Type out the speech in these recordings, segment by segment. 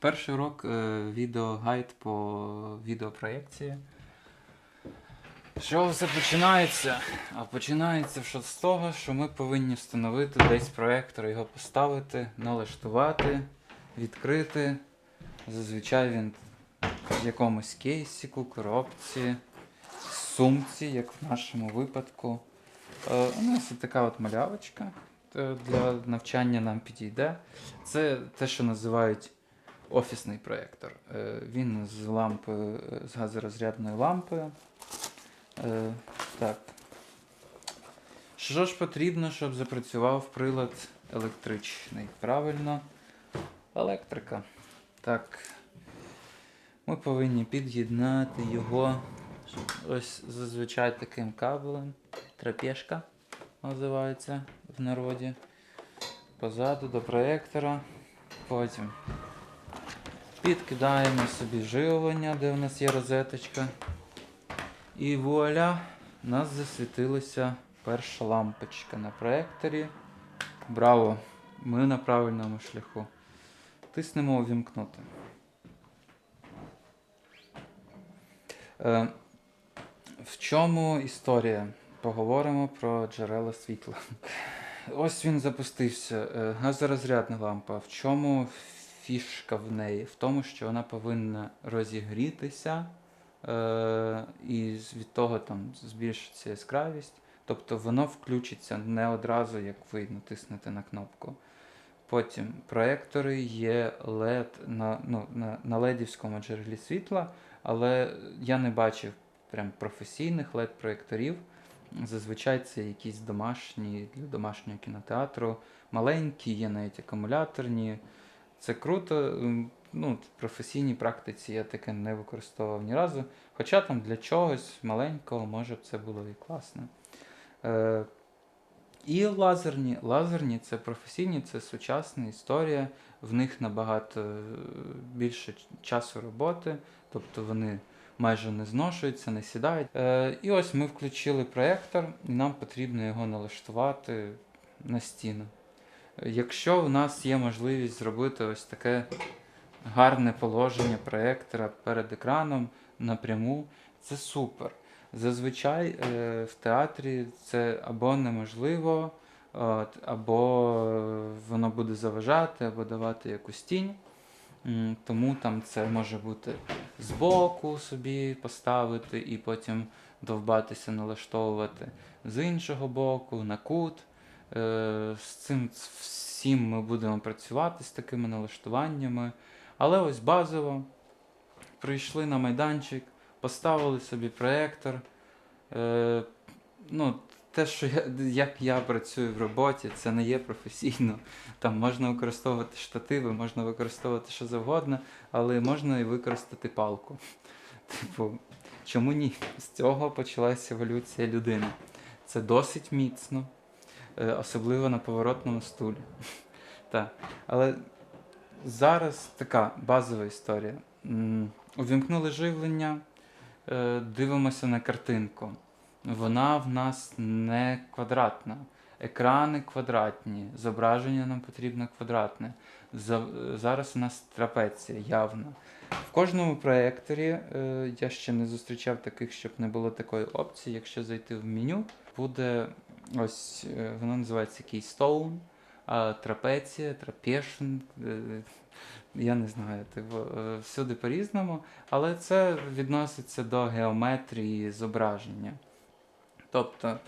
Перший урок е, відеогайд по відеопроєкції. Що все починається? А починається що з того, що ми повинні встановити десь проєктор, його поставити, налаштувати, відкрити. Зазвичай він в якомусь кейсіку, коробці, сумці, як в нашому випадку. Е, У нас така от малявочка е, для навчання нам підійде. Це те, що називають офісний проєктор. Е, Він з лампою, е, з газорозрядною лампою. Е, Так. Що ж потрібно, щоб запрацював прилад електричний? Правильно, електрика. Так. Ми повинні під'єднати його ось зазвичай таким кабелем. Трапешка називається в народі. Позаду до проєктора. Потім підкидаємо собі живлення, де в нас є розеточка. І вуаля, у нас засвітилася перша лампочка на проєкторі. Браво! Ми на правильному шляху. Тиснемо увімкнути. Е, в чому історія? Поговоримо про джерела світла. Ось він запустився. Е, Газорозрядна лампа. В чому фішка в неї? В тому, що вона повинна розігрітися, е, і від того там збільшиться яскравість. Тобто воно включиться не одразу, як ви натиснете на кнопку. Потім проектори є LED на, ну, на, на ледівському джерелі світла, але я не бачив прям професійних LED-проєкторів. Зазвичай це якісь домашні для домашнього кінотеатру. Маленькі, є навіть акумуляторні. Це круто. Ну, в професійній практиці я таке не використовував ні разу. Хоча там для чогось маленького, може б це було і класно. Е, і лазерні. Лазерні це професійні, це сучасна історія. В них набагато е, більше часу роботи, тобто вони майже не зношуються, не сідають. Е, і ось ми включили проєктор, і нам потрібно його налаштувати на стіну. Якщо в нас є можливість зробити ось таке гарне положення проєктора перед екраном напряму, це супер. Зазвичай е, в театрі це або неможливо, або воно буде заважати, або давати якусь тінь. Тому там це може бути збоку собі поставити і потім довбатися, налаштовувати з іншого боку, на кут. Е, З цим всім ми будемо працювати з такими налаштуваннями. Але ось базово прийшли на майданчик, поставили собі проєктор. Е, ну, те, що я, як я працюю в роботі, це не є професійно. Там можна використовувати штативи, можна використовувати що завгодно, але можна і використати палку. Типу, чому ні? З цього почалася еволюція людини. Це досить міцно, особливо на поворотному стулі. Так. Але зараз така базова історія. Увімкнули живлення, е, дивимося на картинку. Вона в нас не квадратна. Екрани квадратні, зображення нам потрібно квадратне. Зараз у нас трапеція явна. В кожному проєкторі е, я ще не зустрічав таких, щоб не було такої опції. Якщо зайти в меню, буде ось е, воно називається Keystone, трапеція, трапешн. е, Я не знаю, типу, е, всюди по-різному, але це відноситься до геометрії зображення. Тобто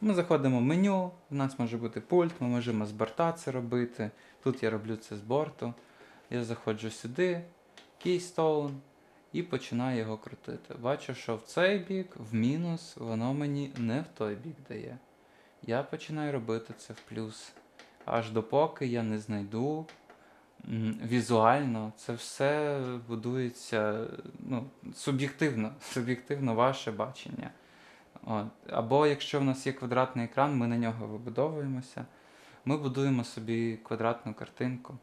ми заходимо в меню, у нас може бути пульт, ми можемо з борта це робити. Тут я роблю це з борту. Я заходжу сюди, Keystone, і починаю його крутити. Бачу, що в цей бік, в мінус, воно мені не в той бік дає. Я починаю робити це в плюс. Аж допоки я не знайду візуально, це все будується ну, суб'єктивно, суб'єктивно ваше бачення. От. Або якщо в нас є квадратний екран, ми на нього вибудовуємося. Ми будуємо собі квадратну картинку.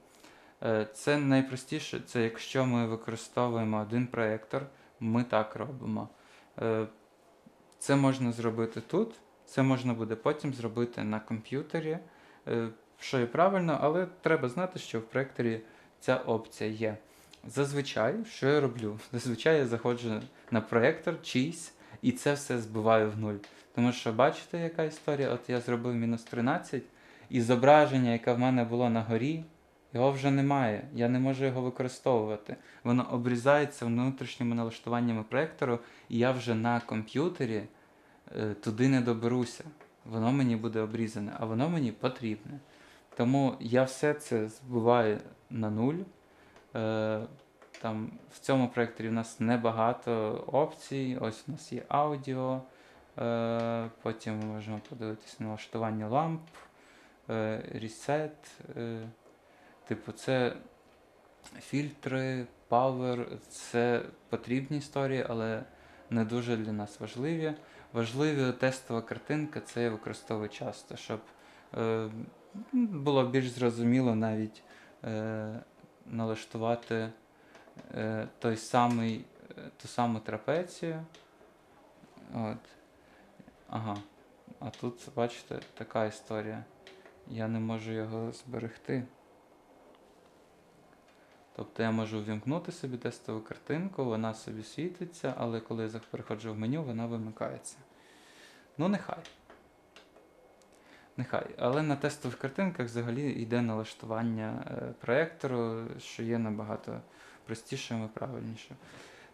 Е, Це найпростіше, це якщо ми використовуємо один проєктор, ми так робимо. Е, Це можна зробити тут, це можна буде потім зробити на комп'ютері, е, що і правильно, але треба знати, що в проєкторі ця опція є. Зазвичай, що я роблю? Зазвичай я заходжу на проєктор чийсь, і це все збиваю в нуль. Тому що бачите, яка історія? От я зробив мінус 13, і зображення, яке в мене було на горі, його вже немає. Я не можу його використовувати. Воно обрізається внутрішніми налаштуваннями проєктору, і я вже на комп'ютері туди не доберуся. Воно мені буде обрізане, а воно мені потрібне. Тому я все це збиваю на нуль. Е, там, в цьому проєкторі у нас небагато опцій. Ось у нас є аудіо. Е, потім ми можемо подивитися на налаштування ламп, е, ресет. Е, типу, це фільтри, павер, це потрібні історії, але не дуже для нас важливі. Важливі тестова картинка, це я використовую часто, щоб е, було більш зрозуміло навіть е, налаштувати е, той самий, е, ту саму трапецію. От. Ага. А тут, бачите, така історія. Я не можу його зберегти. Тобто я можу ввімкнути собі тестову картинку, вона собі світиться, але коли я переходжу в меню, вона вимикається. Ну, нехай. Нехай. Але на тестових картинках взагалі йде налаштування е, проектору, що є набагато простішим і правильнішим.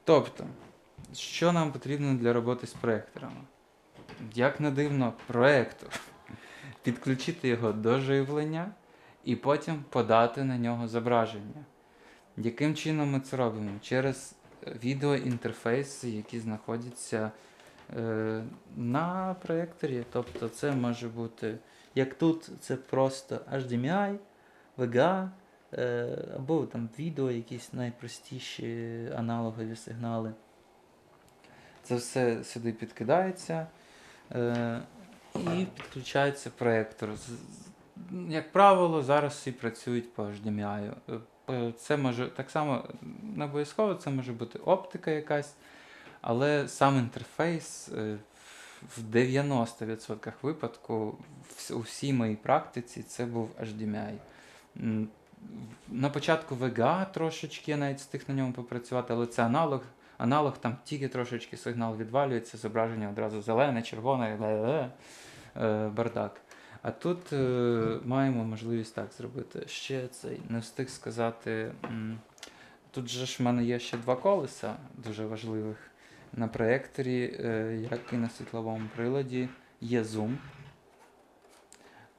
Тобто, що нам потрібно для роботи з проекторами? Як не дивно, проектор. Підключити його до живлення і потім подати на нього зображення. Яким чином ми це робимо? Через е, відеоінтерфейси, які знаходяться е, на проєкторі. Тобто це може бути, як тут, це просто HDMI, VGA, е, або там відео, якісь найпростіші аналогові сигнали. Це все сюди підкидається е, і підключається проєктор. Як правило, зараз всі працюють по HDMI. Е, Це може так само не обов'язково, це може бути оптика якась, але сам інтерфейс е, в 90% випадку у всій моїй практиці це був HDMI. На початку VGA трошечки я навіть встиг на ньому попрацювати, але це аналог. Аналог там тільки трошечки сигнал відвалюється, зображення одразу зелене, червоне, е, бардак. А тут е, маємо можливість так зробити. Ще цей не встиг сказати. Тут же ж в мене є ще два колеса дуже важливих. На проєкторі, е, як і на світловому приладі, є зум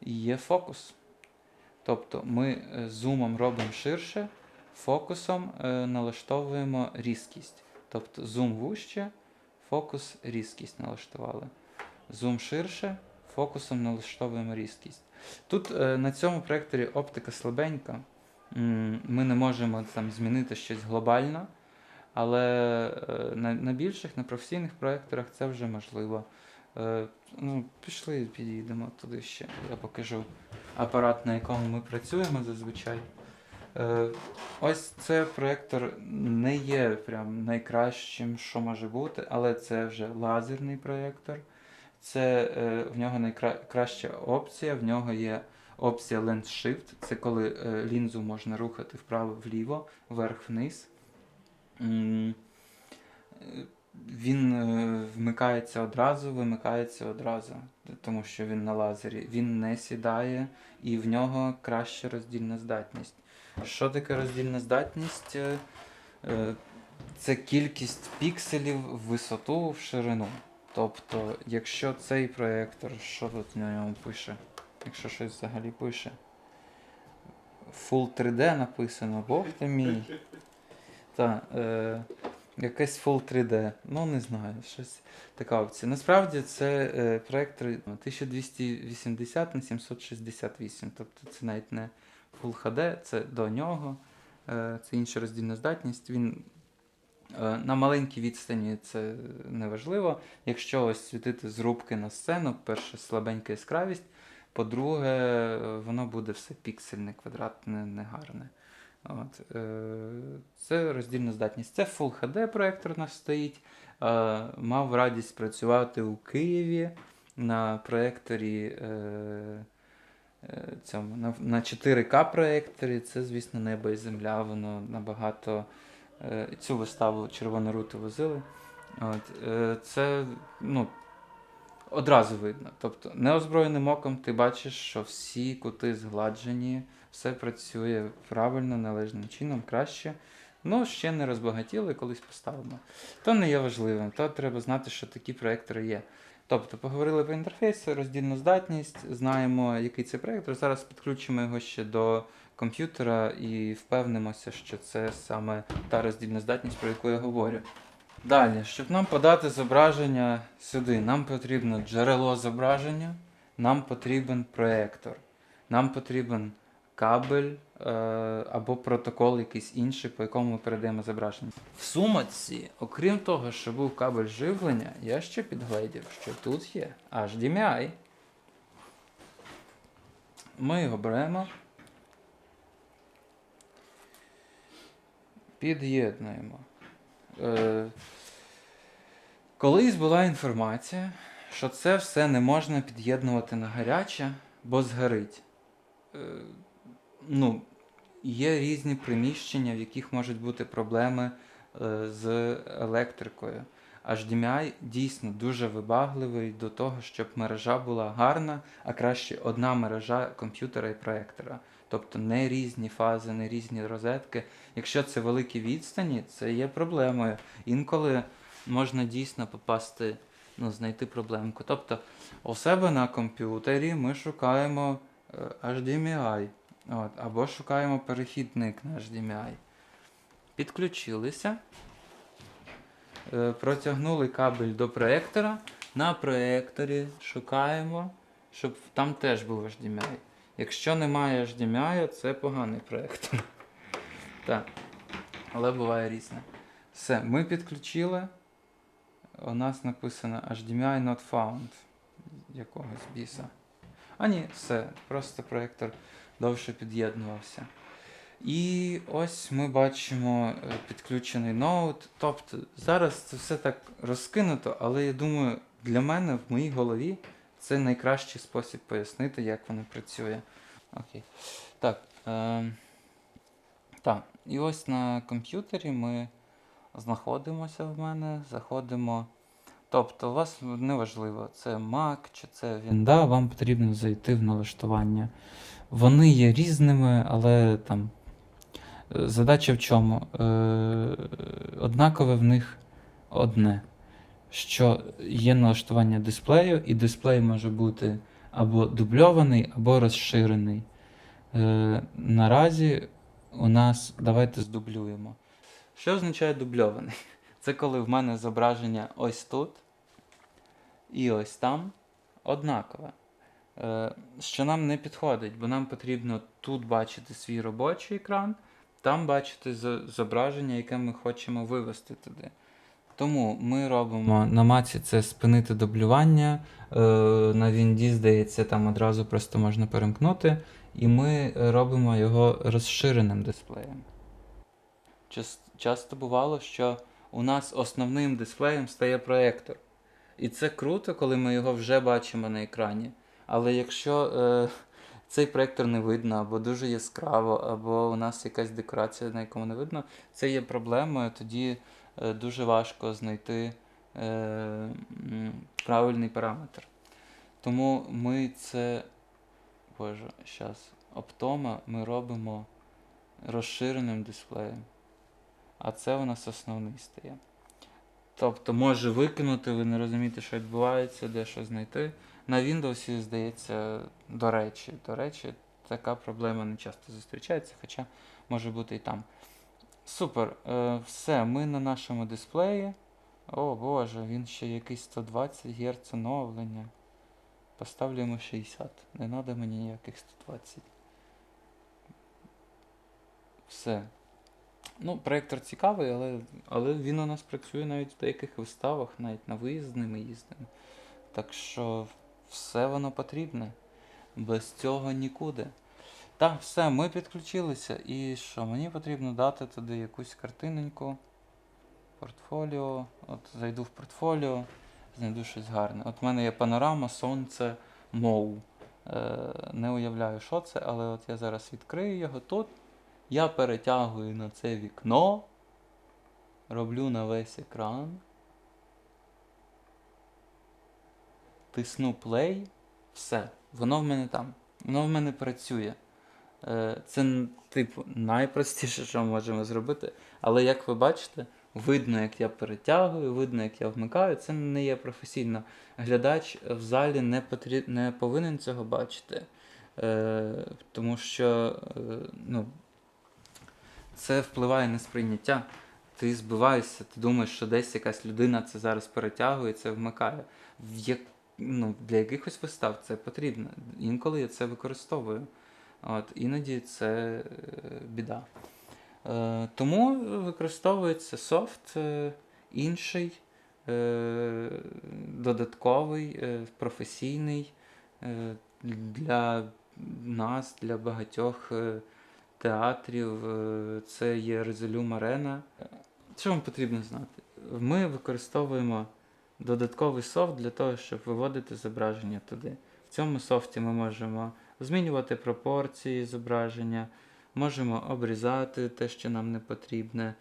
і є фокус. Тобто ми е, зумом робимо ширше, фокусом е, налаштовуємо різкість. Тобто зум вужче, фокус різкість налаштували. Зум ширше, фокусом налаштовуємо різкість. Тут е, на цьому проєкторі оптика слабенька. Ми не можемо там змінити щось глобально, але е, на, на більших, на професійних проєкторах це вже можливо. Е, ну, пішли, підійдемо туди ще. Я покажу апарат, на якому ми працюємо зазвичай. Ось це проєктор не є прям найкращим, що може бути, але це вже лазерний проєктор. Це е, в нього найкраща опція. В нього є опція Lens Shift. Це коли е, лінзу можна рухати вправо-вліво, вверх-вниз. Він е, вмикається одразу, вимикається одразу, тому що він на лазері. Він не сідає і в нього краща роздільна здатність. Що таке роздільна здатність? Е, е, Це кількість пікселів в висоту в ширину. Тобто, якщо цей проєктор, що тут на ньому пише? Якщо щось взагалі пише. Full 3D написано, Бог ти мій. Так, е, якесь Full 3D. Ну, не знаю, щось така опція. Насправді це е, проєктор 1280 на 768. Тобто це навіть не Full HD, це до нього. Е, це інша роздільна здатність. Він На маленькій відстані це неважливо. Якщо ось світити з рубки на сцену, перше слабенька яскравість, по-друге, е, воно буде все піксельне, квадратне, негарне. От, е, це роздільна здатність. Це Full HD проєктор у нас стоїть. Е, Мав радість працювати у Києві на проєкторі е, е, цьому, на 4К проєкторі. Це, звісно, небо і земля, воно набагато. Е, Цю виставу Червону руту возили. От, е, це ну, одразу видно. Тобто, неозброєним оком ти бачиш, що всі кути згладжені, все працює правильно, належним чином, краще. Ну, ще не розбагатіли, колись поставимо. То не є важливим, то треба знати, що такі проектори є. Тобто, поговорили про інтерфейс, роздільну здатність, знаємо, який це проектор. Зараз підключимо його ще до комп'ютера і впевнимося, що це саме та роздільна здатність, про яку я говорю. Далі, щоб нам подати зображення сюди, нам потрібно джерело зображення, нам потрібен проектор, нам потрібен кабель е, або протокол якийсь інший, по якому ми передаємо зображення. В сумочці, окрім того, що був кабель живлення, я ще підгледів, що тут є HDMI. Ми його беремо. Під'єднуємо. Е, колись була інформація, що це все не можна під'єднувати на гаряче, бо згорить. Е, ну, є різні приміщення, в яких можуть бути проблеми е, з електрикою. HDMI дійсно дуже вибагливий до того, щоб мережа була гарна, а краще одна мережа комп'ютера і проектора. Тобто не різні фази, не різні розетки. Якщо це великі відстані, це є проблемою. Інколи можна дійсно попасти, ну, знайти проблемку. Тобто у себе на комп'ютері ми шукаємо е, HDMI. От, або шукаємо перехідник на HDMI. Підключилися. Е, Протягнули кабель до проектора. На проекторі шукаємо, щоб там теж був HDMI. Якщо немає HDMI, це поганий проектор. Так. Але буває різне. Все, ми підключили. У нас написано HDMI not found. Якогось біса. А ні, все, просто проектор довше під'єднувався. І ось ми бачимо е, підключений ноут. Тобто зараз це все так розкинуто, але я думаю, для мене в моїй голові це найкращий спосіб пояснити, як воно працює. Окей. Так. Е, так. І ось на комп'ютері ми знаходимося в мене, заходимо. Тобто, у вас неважливо, це Mac чи це Windows, вам потрібно зайти в налаштування. Вони є різними, але там е, задача в чому? Е, однакове в них одне. Що є налаштування дисплею, і дисплей може бути або дубльований, або розширений. Е, наразі у нас давайте здублюємо. Що означає дубльований? Це коли в мене зображення ось тут і ось там однакове. Е, що нам не підходить, бо нам потрібно тут бачити свій робочий екран, там бачити зображення, яке ми хочемо вивести туди. Тому ми робимо на маці це спинити дублювання. Е, на Вінді, здається, там одразу просто можна перемкнути. І ми робимо його розширеним дисплеєм. Часто бувало, що у нас основним дисплеєм стає проектор. І це круто, коли ми його вже бачимо на екрані. Але якщо е, цей проектор не видно, або дуже яскраво, або у нас якась декорація, на якому не видно, це є проблемою, тоді дуже важко знайти е, правильний параметр. Тому ми це. Боже, зараз. Оптома ми робимо розширеним дисплеєм. А це у нас основний стає. Тобто може викинути, ви не розумієте, що відбувається, де що знайти. На Windows, здається, до речі, до речі, така проблема не часто зустрічається, хоча може бути і там. Супер. Е, все, ми на нашому дисплеї. О Боже, він ще якийсь 120 Гц оновлення. Поставлю йому 60. Не треба мені ніяких 120. Все. Ну, проєктор цікавий, але, але він у нас працює навіть в деяких виставах, навіть на виїзди ми їздимо. Так що все воно потрібне. Без цього нікуди. Так, все, ми підключилися. І що? Мені потрібно дати туди якусь картиненьку. Портфоліо. От зайду в портфоліо, знайду щось гарне. От в мене є панорама, сонце, моу. Е, не уявляю, що це, але от я зараз відкрию його тут. Я перетягую на це вікно, роблю на весь екран. Тисну play, все, воно в мене там. Воно в мене працює. Е, Це, типу, найпростіше, що ми можемо зробити. Але як ви бачите, видно, як я перетягую, видно, як я вмикаю. Це не є професійно. Глядач в залі не, потрі... не повинен цього бачити. Е, тому що е, ну, це впливає на сприйняття. Ти збиваєшся, ти думаєш, що десь якась людина це зараз перетягує, це вмикає. В як... ну, для якихось вистав це потрібно. Інколи я це використовую. От, іноді це е, біда. Е, тому використовується софт е, інший, додатковий, професійний для нас, для багатьох театрів. Це є Resolume Arena. Що вам потрібно знати? Ми використовуємо додатковий софт для того, щоб виводити зображення туди. В цьому софті ми можемо змінювати пропорції зображення, можемо обрізати те, що нам не потрібне,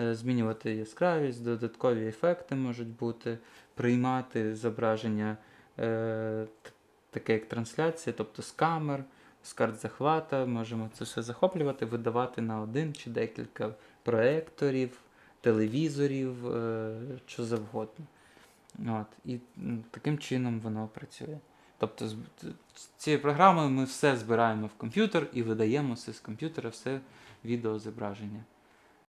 е, змінювати яскравість, додаткові ефекти можуть бути, приймати зображення, е, таке як трансляція, тобто з камер, з карт захвата, можемо це все захоплювати, видавати на один чи декілька проекторів, телевізорів, е, що завгодно. От, і таким чином воно працює. Тобто з цією програмою ми все збираємо в комп'ютер і видаємо все з комп'ютера, все відеозображення.